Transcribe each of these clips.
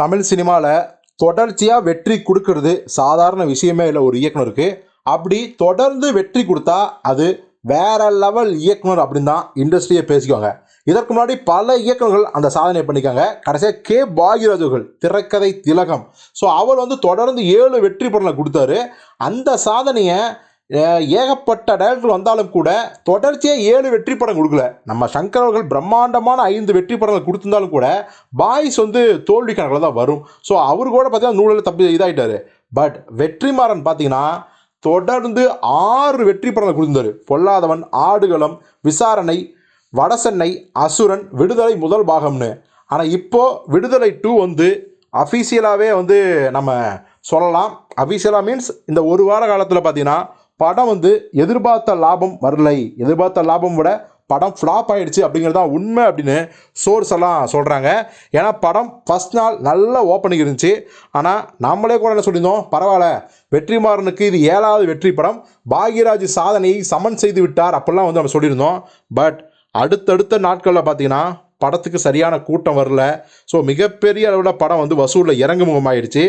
தமிழ் சினிமாவில் தொடர்ச்சியாக வெற்றி கொடுக்கறது சாதாரண விஷயமே இல்லை ஒரு இயக்குனருக்கு. அப்படி தொடர்ந்து வெற்றி கொடுத்தா அது வேற லெவல் இயக்குனர் அப்படின்னு தான் இண்டஸ்ட்ரியை பேசிக்குவாங்க. இதற்கு முன்னாடி பல இயக்குனர்கள் அந்த சாதனையை பண்ணிக்காங்க கடைசியாக கே. பாக்யராஜ் திரைக்கதை திலகம். ஸோ அவர் வந்து தொடர்ந்து ஏழு வெற்றி படங்களை கொடுத்தாரு. அந்த சாதனையை ஏகப்பட்ட டைரக்டர் வந்தாலும் கூட தொடர்ச்சியாக ஏழு வெற்றி படம் கொடுக்கல. நம்ம சங்கர் அவர்கள் பிரம்மாண்டமான ஐந்து வெற்றி படங்கள் கொடுத்திருந்தாலும் கூட பாய்ஸ் வந்து தோல்வி கணக்கில் தான் வரும். ஸோ அவர் கூட பார்த்தீங்கன்னா நூலில் தப்பி இதாகிட்டாரு பட் வெற்றிமாறன் பார்த்தீங்கன்னா தொடர்ந்து ஆறு வெற்றி படங்கள் கொடுத்திருந்தாரு. பொல்லாதவன் ஆடுகளம் விசாரணை வடசென்னை அசுரன் விடுதலை முதல் பாகம்னு. ஆனால் இப்போ விடுதலை டூ வந்து அஃபீஷியலாகவே வந்து நம்ம சொல்லலாம். அஃபீஷியலாக மீன்ஸ் இந்த ஒரு வார காலத்தில் பார்த்தீங்கன்னா படம் வந்து எதிர்பார்த்த லாபம் வரலை. எதிர்பார்த்த லாபம் விட படம் ஃப்ளாப் ஆகிடுச்சு அப்படிங்கிறது தான் உண்மை அப்படின்னு சோர்ஸ் எல்லாம் சொல்கிறாங்க ஏன்னா படம் ஃபஸ்ட் நாள் நல்ல ஓப்பனிங் இருந்துச்சு. ஆனால் நம்மளே கூட என்ன சொல்லியிருந்தோம்? பரவாயில்ல. வெற்றிமாறனுக்கு இது ஏழாவது வெற்றி படம். பாக்யராஜ் சாதனையை சமன் செய்து விட்டார் அப்படிலாம் வந்து நம்ம சொல்லியிருந்தோம். பட் அடுத்தடுத்த நாட்களில் பார்த்தீங்கன்னா படத்துக்கு சரியான கூட்டம் வரல. ஸோ மிகப்பெரிய அளவில் படம் வந்து வசூலில் இறங்கு முகமாயிடுச்சு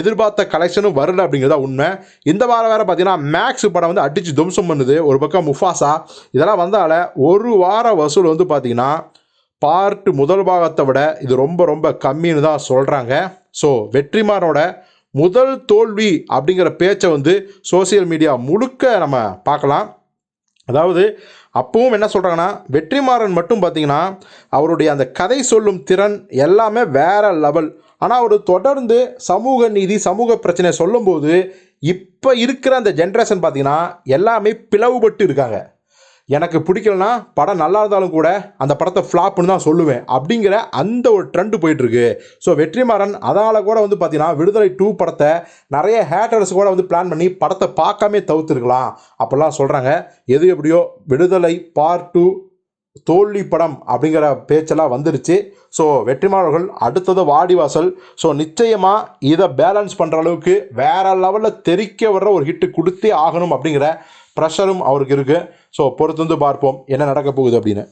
எதிர்பார்த்த கலெக்ஷனும் வரல அப்படிங்கிறதா உண்மை. இந்த வாரம் வேறு பார்த்தீங்கன்னா மேக்ஸ் படம் வந்து அடித்து தும்சம் பண்ணுது. ஒரு பக்கம் முஃபாசா இதெல்லாம் வந்தால ஒரு வார வசூல் வந்து பார்த்தீங்கன்னா பார்ட் முதல் பாகத்தை விட இது ரொம்ப ரொம்ப கம்மின்னு தான் சொல்கிறாங்க ஸோ வெற்றிமாறனோட முதல் தோல்வி அப்படிங்கிற பேச்சை வந்து சோஷியல் மீடியா முழுக்க நம்ம பார்க்கலாம். அதாவது அப்பவும் என்ன சொல்கிறாங்கன்னா வெற்றிமாறன் மட்டும் பார்த்தீங்கன்னா அவருடைய அந்த கதை சொல்லும் திறன் எல்லாமே வேற லெவல் ஆனால் அவர் தொடர்ந்து சமூக நீதி சமூக பிரச்சனை சொல்லும்போது இப்போ இருக்கிற அந்த ஜென்ரேஷன் பார்த்தீங்கன்னா எல்லாமே பிளவுபட்டு இருக்காங்க. எனக்கு பிடிக்கலனா படம் நல்லா இருந்தாலும் கூட அந்த படத்தை ஃப்ளாப்னு தான் சொல்லுவேன். அப்படிங்கிற அந்த ஒரு ட்ரெண்டு போயிட்டுருக்கு. ஸோ வெற்றிமாறன் அதனால் கூட வந்து பார்த்தீங்கன்னா விடுதலை டூ படத்தை நிறைய ஹேட்டர்ஸ் கூட வந்து பிளான் பண்ணி படத்தை பார்க்காமே தவிர்த்துருக்கலாம். அப்படிலாம் சொல்கிறாங்க எது எப்படியோ விடுதலை பார்ட் டூ தோல்வி படம் அப்படிங்கிற பேச்செல்லாம் வந்துருச்சு. ஸோ வெற்றிமாறர்கள் அடுத்தது வாடிவாசல். ஸோ நிச்சயமாக இதை பேலன்ஸ் பண்ணுற அளவுக்கு வேற லெவலில் தெறிக்க வர்ற ஒரு ஹிட்டு கொடுத்தே ஆகணும் அப்படிங்கிற ப்ரெஷரும் அவருக்கு இருக்குது ஸோ பொறுத்து வந்து பார்ப்போம் என்ன நடக்க போகுது அப்படின்னு.